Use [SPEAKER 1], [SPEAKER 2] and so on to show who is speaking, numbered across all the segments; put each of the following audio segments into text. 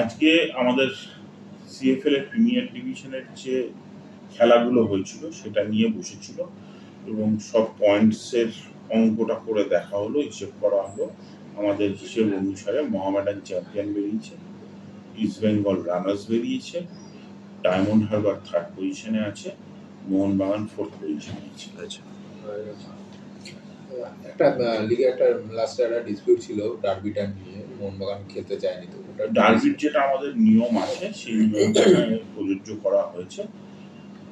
[SPEAKER 1] আজকে আমাদের সিএফএল এর প্রিমিয়ার ডিভিশনের যে খেলাগুলো হয়েছিল সেটা নিয়ে বসেছিল এবং সব পয়েন্টসের অঙ্কটা করে দেখা হলো হিসেব করা হলো। আমাদের হিসেব অনুসারে মহামেডান চ্যাম্পিয়ন বেরিয়েছে ইস্ট বেঙ্গল রানার্স বেরিয়েছে ডায়মন্ড হারবার থার্ড পজিশনে আছে মোহনবাগান ফোর্থ পজিশনে আছে।
[SPEAKER 2] আচ্ছা।
[SPEAKER 3] একটা লিগে একটা লাস্ট একটা ডিসপিউট ছিল ডার্বিটা নিয়ে। মোহনবাগান খেলতে চায়নি তো ওটা
[SPEAKER 1] ডার্বির যেটা আমাদের নিয়ম আছে সেই নিয়মটা প্রযোজ্য করা হয়েছে।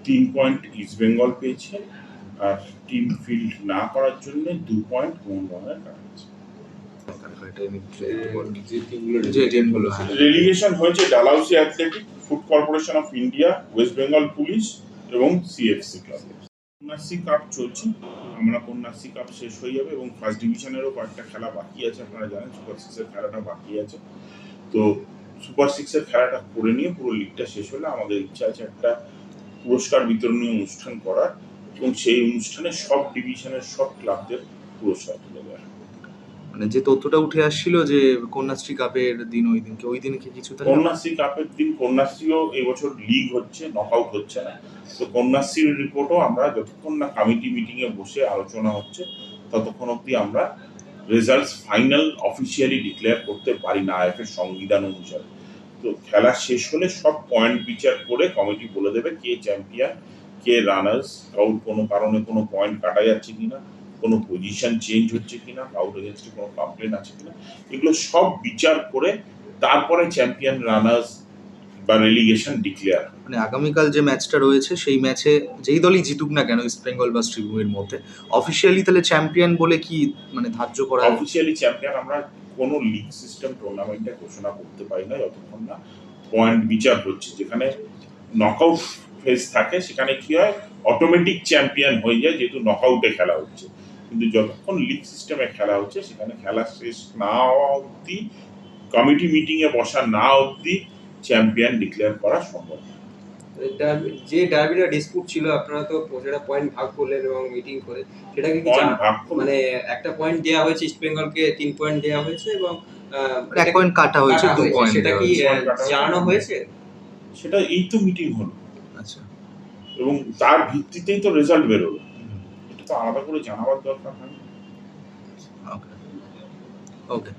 [SPEAKER 1] তিন পয়েন্ট ইস্ট বেঙ্গল পেয়েছে আর টিম ফিল্ড না করার জন্য দু পয়েন্ট মোহনবাগানের কাটা হয়েছে
[SPEAKER 2] এটা আমি একটু বলি।
[SPEAKER 3] যে টিমগুলো
[SPEAKER 2] যে
[SPEAKER 3] রিটেন হলো
[SPEAKER 2] teamগুলো,
[SPEAKER 3] সেটা
[SPEAKER 1] রেলিগেশন হয়েছে Dalhousie athletic food corporation of India West Bengal police এবং C F C club Kanyashree cup চলছে। আমরা কন্যাশ্রী কাপ শেষ হয়ে যাবে এবং ফার্স্ট ডিভিশনেরও কয়েকটা খেলা বাকি আছে, আপনারা জানেন সুপার সিক্সের খেলাটা বাকি আছে। তো সুপার সিক্সের খেলাটা করে নিয়ে পুরো লিগটা শেষ হলে আমাদের ইচ্ছা আছে একটা পুরস্কার বিতরণীয় অনুষ্ঠান করার এবং সেই অনুষ্ঠানে সব ডিভিশনের সব ক্লাবদের পুরস্কার তুলে দেওয়া
[SPEAKER 2] মানে যে তথ্যটা উঠে আসছিল যে কন্যাশ্রী কাপের দিন ওই দিনকে ওই দিনকে কিছু
[SPEAKER 1] কন্যাশ্রী কাপের দিন, কন্যাশ্রীও এবছর লিগ হচ্ছে নকআউট হচ্ছে না। তো কন্যাশ্রীর রিপোর্টও আমরা যতক্ষণ না কমিটি মিটিং এ বসে আলোচনা হচ্ছে, ততক্ষণ অবধি আমরা রেজাল্টস ফাইনাল অফিসিয়ালি ডিক্লেয়ার করতে পারি না আইএফ এর সংবিধান অনুসারে। তো খেলা শেষ হলে সব পয়েন্ট বিচার করে কমিটি বলে দেবে কে চ্যাম্পিয়ন কে রানার্স কাউর কোনো কারণে কোনো পয়েন্ট কাটা যাচ্ছে কিনা। কোনো পজিশন চেঞ্জ হচ্ছে কিনা কাউর এগেনস্টে কোনো কমপ্লেন আছে কিনা এগুলো সব বিচার করে তারপরে চ্যাম্পিয়ন রানার্স বা রেলিগেশন ডিক্লেয়ার
[SPEAKER 2] মানে আগামীকাল যে ম্যাচটা রয়েছে সেই ম্যাচে যেই দলই জিতুক না কেন ইস্ট বেঙ্গল বা শ্রীভূমির মধ্যে অফিসিয়ালি তাহলে চ্যাম্পিয়ন বলে কি মানে ধার্য করা
[SPEAKER 1] অফিসিয়ালি চ্যাম্পিয়ন আমরা কোনো লিগ সিস্টেম টুর্নামেন্টে ঘোষণা করতে পারি না যতক্ষণ না পয়েন্ট বিচার হচ্ছে। যেখানে নকআউট ফেজ থাকে সেখানে কি হয়? অটোমেটিক চ্যাম্পিয়ন হয়ে যায় যেহেতু নকআউটে খেলা হচ্ছে। কিন্তু যতক্ষণ লিগ সিস্টেমে খেলা হচ্ছে সেখানে খেলা শেষ না হওয়া অবধি কমিটি মিটিংয়ে বসা না অবধি চ্যাম্পিয়ন ডিক্লেয়ার করা সম্ভব।
[SPEAKER 4] যে ডার্বিটা ডিসপুট ছিল আপনারা তো সেটা পয়েন্ট ভাগ করলেন এবং মিটিং করে সেটাকে কি
[SPEAKER 1] পয়েন্ট ভাগ
[SPEAKER 4] মানে একটা পয়েন্ট দেওয়া হয়েছে ইস্ট বেঙ্গলকে তিন পয়েন্ট দেওয়া হয়েছে এবং
[SPEAKER 2] এক পয়েন্ট কাটা হয়েছে দু পয়েন্ট
[SPEAKER 4] সেটা কি জানানো হয়েছে।
[SPEAKER 1] সেটা এই তো মিটিং হলো।
[SPEAKER 2] আচ্ছা।
[SPEAKER 1] এবং তার ভিত্তিতেই তো রেজাল্ট বেরোলো। আলাদা করে জানাবার দরকার হয় না।
[SPEAKER 2] ওকে ওকে